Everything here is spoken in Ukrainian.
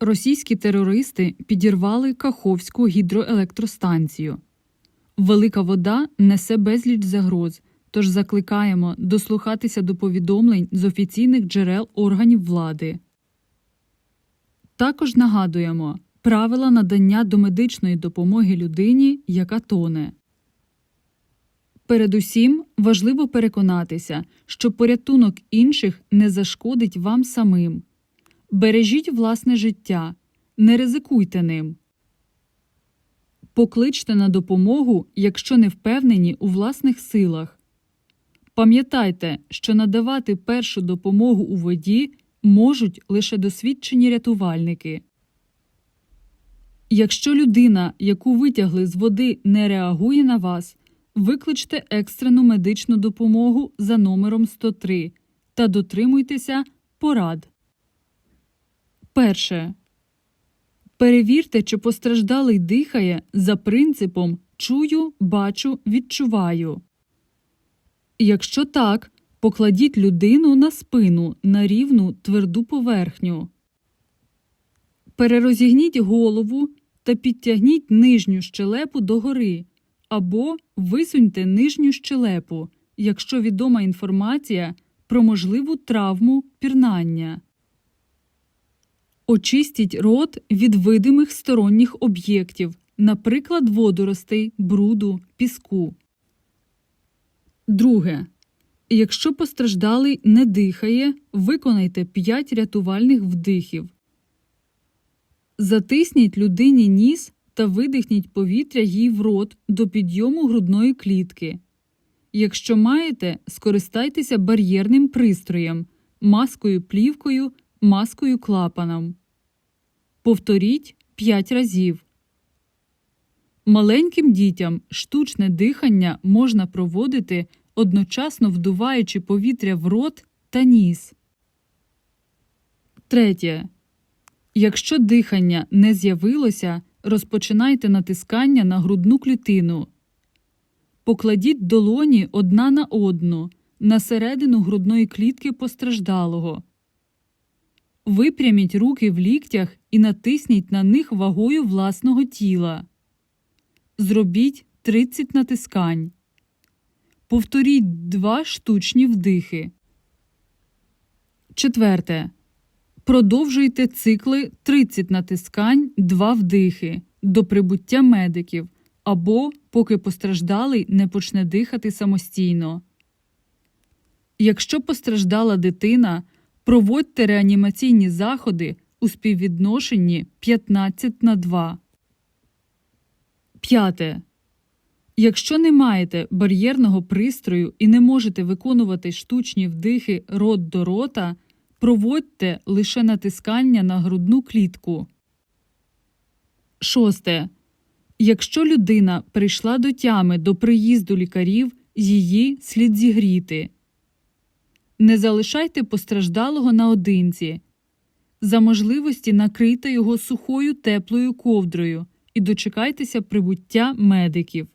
Російські терористи підірвали Каховську гідроелектростанцію. Велика вода несе безліч загроз, тож закликаємо дослухатися до повідомлень з офіційних джерел органів влади. Також нагадуємо правила надання домедичної допомоги людині, яка тоне. Передусім важливо переконатися, що порятунок інших не зашкодить вам самим. Бережіть власне життя, не ризикуйте ним. Покличте на допомогу, якщо не впевнені у власних силах. Пам'ятайте, що надавати першу допомогу у воді можуть лише досвідчені рятувальники. Якщо людина, яку витягли з води, не реагує на вас, викличте екстрену медичну допомогу за номером 103 та дотримуйтеся порад. Перше. Перевірте, чи постраждалий дихає за принципом чую, бачу, відчуваю. Якщо так, покладіть людину на спину на рівну тверду поверхню. Перерозігніть голову та підтягніть нижню щелепу догори або висуньте нижню щелепу, якщо відома інформація про можливу травму пірнання. Очистіть рот від видимих сторонніх об'єктів, наприклад, водоростей, бруду, піску. Друге. Якщо постраждалий не дихає, виконайте 5 рятувальних вдихів. Затисніть людині ніс та видихніть повітря їй в рот до підйому грудної клітки. Якщо маєте, скористайтеся бар'єрним пристроєм, маскою плівкою, маскою клапаном. Повторіть 5 разів. Маленьким дітям штучне дихання можна проводити, одночасно вдуваючи повітря в рот та ніс. Третє. Якщо дихання не з'явилося, розпочинайте натискання на грудну клітину. Покладіть долоні одна на одну на середину грудної клітки постраждалого. Випряміть руки в ліктях і натисніть на них вагою власного тіла. Зробіть 30 натискань. Повторіть два штучні вдихи. Четверте. Продовжуйте цикли 30 натискань, 2 вдихи до прибуття медиків або поки постраждалий не почне дихати самостійно. Якщо постраждала дитина, проводьте реанімаційні заходи у співвідношенні 15 на 2. П'яте. Якщо не маєте бар'єрного пристрою і не можете виконувати штучні вдихи рот до рота, проводьте лише натискання на грудну клітку. Шосте. Якщо людина прийшла до тями до приїзду лікарів, її слід зігріти. Не залишайте постраждалого наодинці. За можливості накрийте його сухою теплою ковдрою і дочекайтеся прибуття медиків.